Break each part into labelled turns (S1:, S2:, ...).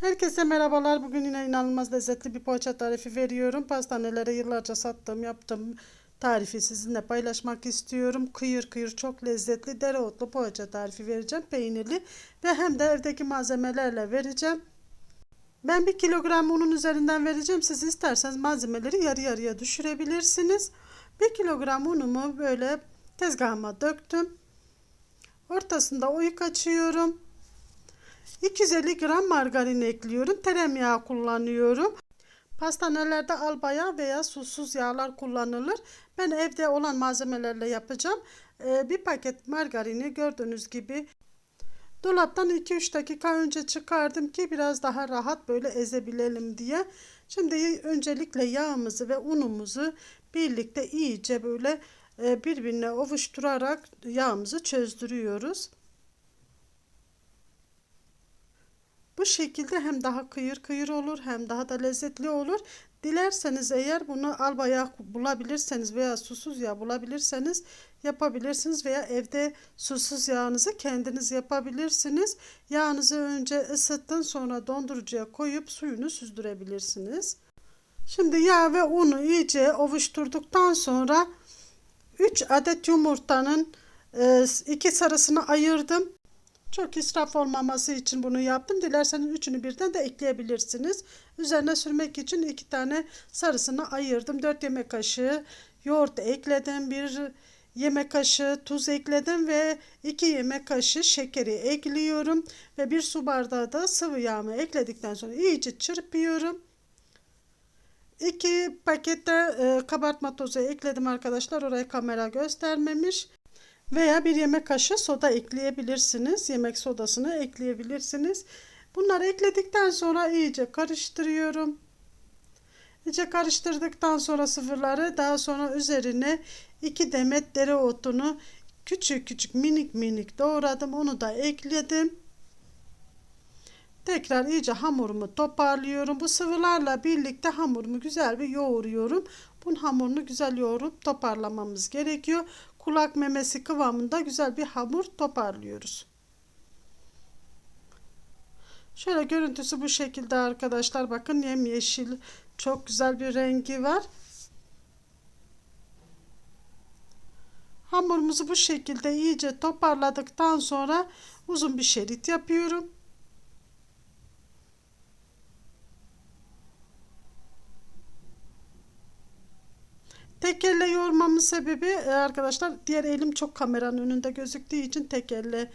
S1: Herkese merhabalar. Bugün yine inanılmaz lezzetli bir poğaça tarifi veriyorum. Pastanelere yıllarca sattığım, yaptığım tarifi sizinle paylaşmak istiyorum. Kıyır kıyır çok lezzetli dereotlu poğaça tarifi vereceğim. Peynirli ve hem de evdeki malzemelerle vereceğim. Ben bir kilogram unun üzerinden vereceğim. Siz isterseniz malzemeleri yarı yarıya düşürebilirsiniz. Bir kilogram unumu böyle tezgahıma döktüm. Ortasında oyuk açıyorum. 250 gram margarin ekliyorum. Tereyağı kullanıyorum. Pastanelerde albaya veya susuz yağlar kullanılır. Ben evde olan malzemelerle yapacağım. Ee, bir paket margarini gördüğünüz gibi dolaptan 2-3 dakika önce çıkardım ki biraz daha rahat böyle ezebilelim diye. Şimdi öncelikle yağımızı ve unumuzu birlikte iyice böyle e, birbirine ovuşturarak yağımızı çözdürüyoruz. Bu şekilde hem daha kıyır kıyır olur hem daha da lezzetli olur. Dilerseniz eğer bunu alba yağ bulabilirseniz veya susuz yağ bulabilirseniz yapabilirsiniz veya evde susuz yağınızı kendiniz yapabilirsiniz. Yağınızı önce ısıtın sonra dondurucuya koyup suyunu süzdürebilirsiniz. Şimdi yağ ve unu iyice ovuşturduktan sonra 3 adet yumurtanın iki sarısını ayırdım. Çok israf olmaması için bunu yaptım. Dilerseniz üçünü birden de ekleyebilirsiniz. Üzerine sürmek için iki tane sarısını ayırdım. 4 yemek kaşığı yoğurt ekledim. Bir yemek kaşığı tuz ekledim ve 2 yemek kaşığı şekeri ekliyorum. Ve bir su bardağı da sıvı yağımı ekledikten sonra iyice çırpıyorum. 2 pakette e, kabartma tozu ekledim arkadaşlar. Oraya kamera göstermemiş. Veya bir yemek kaşığı soda ekleyebilirsiniz. Yemek sodasını ekleyebilirsiniz. Bunları ekledikten sonra iyice karıştırıyorum. İyice karıştırdıktan sonra sıfırları daha sonra üzerine 2 demet dereotunu küçük küçük minik minik doğradım. Onu da ekledim. Tekrar iyice hamurumu toparlıyorum. Bu sıvılarla birlikte hamurumu güzel bir yoğuruyorum. Bunun hamurunu güzel yoğurup toparlamamız gerekiyor kulak memesi kıvamında güzel bir hamur toparlıyoruz. Şöyle görüntüsü bu şekilde arkadaşlar. Bakın yemyeşil çok güzel bir rengi var. Hamurumuzu bu şekilde iyice toparladıktan sonra uzun bir şerit yapıyorum. Tek yoğurmamın sebebi e, arkadaşlar diğer elim çok kameranın önünde gözüktüğü için tek elle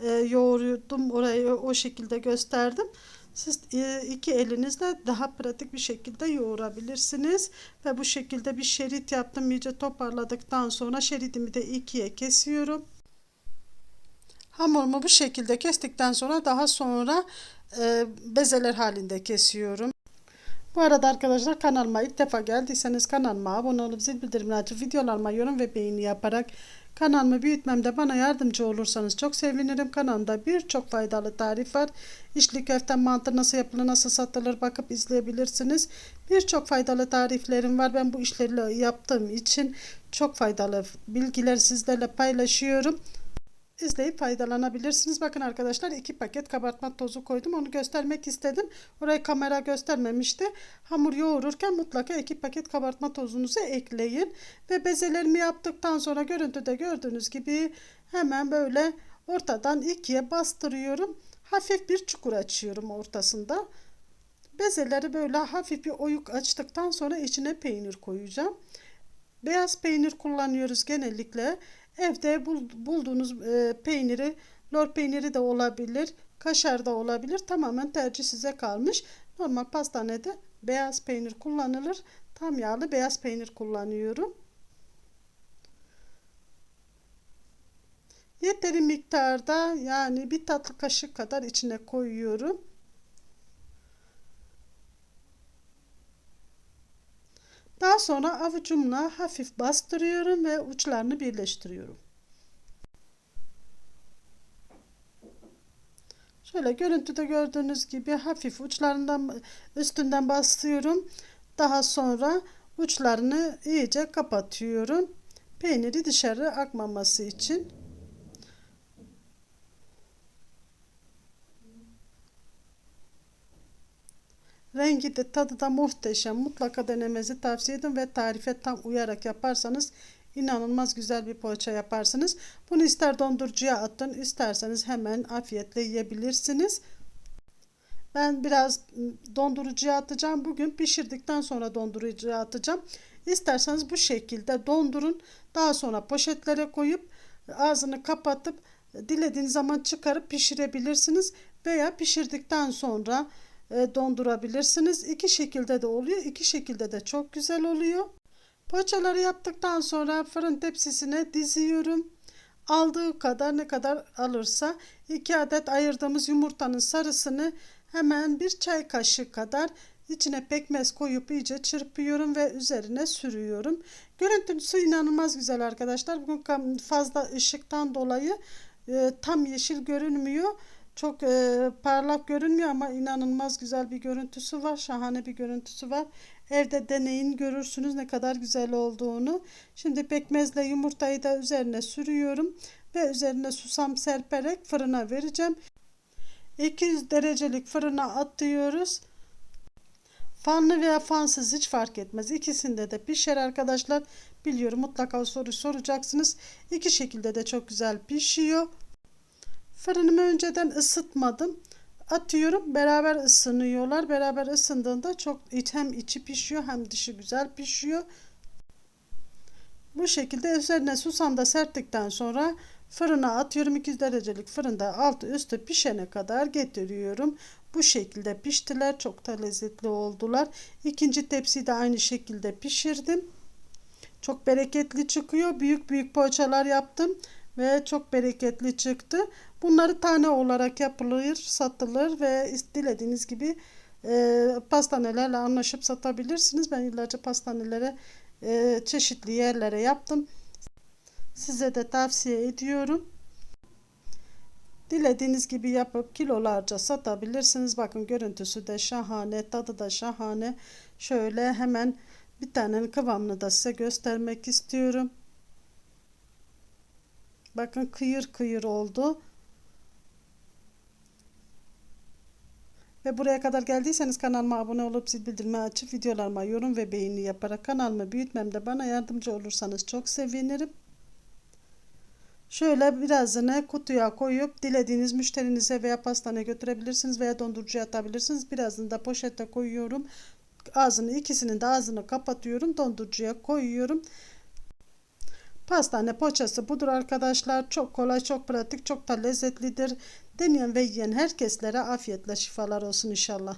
S1: e, yoğuruyordum. Orayı o şekilde gösterdim. Siz e, iki elinizle daha pratik bir şekilde yoğurabilirsiniz. Ve bu şekilde bir şerit yaptım. iyice toparladıktan sonra şeridimi de ikiye kesiyorum. Hamurumu bu şekilde kestikten sonra daha sonra e, bezeler halinde kesiyorum. Bu arada arkadaşlar kanalıma ilk defa geldiyseniz kanalıma abone olup zil bildirimini açıp videolarıma yorum ve beğeni yaparak kanalımı büyütmemde bana yardımcı olursanız çok sevinirim. Kanalımda birçok faydalı tarif var. İçli köfte mantı nasıl yapılır nasıl satılır bakıp izleyebilirsiniz. Birçok faydalı tariflerim var. Ben bu işleri yaptığım için çok faydalı bilgiler sizlerle paylaşıyorum izleyip faydalanabilirsiniz. Bakın arkadaşlar iki paket kabartma tozu koydum. Onu göstermek istedim. Orayı kamera göstermemişti. Hamur yoğururken mutlaka iki paket kabartma tozunuzu ekleyin. Ve bezelerimi yaptıktan sonra görüntüde gördüğünüz gibi hemen böyle ortadan ikiye bastırıyorum. Hafif bir çukur açıyorum ortasında. Bezeleri böyle hafif bir oyuk açtıktan sonra içine peynir koyacağım. Beyaz peynir kullanıyoruz genellikle. Evde bulduğunuz e, peyniri, lor peyniri de olabilir, kaşar da olabilir. Tamamen tercih size kalmış. Normal pastanede beyaz peynir kullanılır. Tam yağlı beyaz peynir kullanıyorum. Yeteri miktarda yani bir tatlı kaşık kadar içine koyuyorum. Daha sonra avucumla hafif bastırıyorum ve uçlarını birleştiriyorum. Şöyle görüntüde gördüğünüz gibi hafif uçlarından üstünden bastırıyorum. Daha sonra uçlarını iyice kapatıyorum. Peyniri dışarı akmaması için. Rengi de tadı da muhteşem. Mutlaka denemenizi tavsiye ediyorum ve tarife tam uyarak yaparsanız inanılmaz güzel bir poğaça yaparsınız. Bunu ister dondurucuya atın isterseniz hemen afiyetle yiyebilirsiniz. Ben biraz dondurucuya atacağım. Bugün pişirdikten sonra dondurucuya atacağım. İsterseniz bu şekilde dondurun. Daha sonra poşetlere koyup ağzını kapatıp dilediğiniz zaman çıkarıp pişirebilirsiniz. Veya pişirdikten sonra dondurabilirsiniz. İki şekilde de oluyor. İki şekilde de çok güzel oluyor. Poğaçaları yaptıktan sonra fırın tepsisine diziyorum. Aldığı kadar ne kadar alırsa 2 adet ayırdığımız yumurtanın sarısını hemen bir çay kaşığı kadar içine pekmez koyup iyice çırpıyorum ve üzerine sürüyorum. Görüntüsü inanılmaz güzel arkadaşlar. Bugün fazla ışıktan dolayı e, tam yeşil görünmüyor. Çok e, parlak görünmüyor ama inanılmaz güzel bir görüntüsü var. Şahane bir görüntüsü var. Evde deneyin görürsünüz ne kadar güzel olduğunu. Şimdi pekmezle yumurtayı da üzerine sürüyorum. Ve üzerine susam serperek fırına vereceğim. 200 derecelik fırına atıyoruz. Fanlı veya fansız hiç fark etmez. İkisinde de pişer arkadaşlar. Biliyorum mutlaka soru soracaksınız. İki şekilde de çok güzel pişiyor. Fırınımı önceden ısıtmadım. Atıyorum beraber ısınıyorlar. Beraber ısındığında çok hem içi pişiyor hem dışı güzel pişiyor. Bu şekilde üzerine susam da serptikten sonra fırına atıyorum 200 derecelik fırında altı üstü pişene kadar getiriyorum. Bu şekilde piştiler. Çok da lezzetli oldular. İkinci tepsiyi de aynı şekilde pişirdim. Çok bereketli çıkıyor. Büyük büyük poğaçalar yaptım ve çok bereketli çıktı. Bunları tane olarak yapılır, satılır ve dilediğiniz gibi e, pastanelerle anlaşıp satabilirsiniz. Ben yıllarca pastanelere e, çeşitli yerlere yaptım. Size de tavsiye ediyorum. Dilediğiniz gibi yapıp kilolarca satabilirsiniz. Bakın görüntüsü de şahane, tadı da şahane. Şöyle hemen bir tanenin kıvamını da size göstermek istiyorum. Bakın kıyır kıyır oldu. Ve buraya kadar geldiyseniz kanalıma abone olup zil bildirimi açıp videolarıma yorum ve beğeni yaparak kanalımı büyütmemde bana yardımcı olursanız çok sevinirim. Şöyle birazını kutuya koyup dilediğiniz müşterinize veya pastaneye götürebilirsiniz veya dondurucuya atabilirsiniz. Birazını da poşete koyuyorum. Ağzını ikisinin de ağzını kapatıyorum. Dondurucuya koyuyorum. Pastane poğaçası budur arkadaşlar. Çok kolay, çok pratik, çok da lezzetlidir. Deneyen ve yiyen herkeslere afiyetle şifalar olsun inşallah.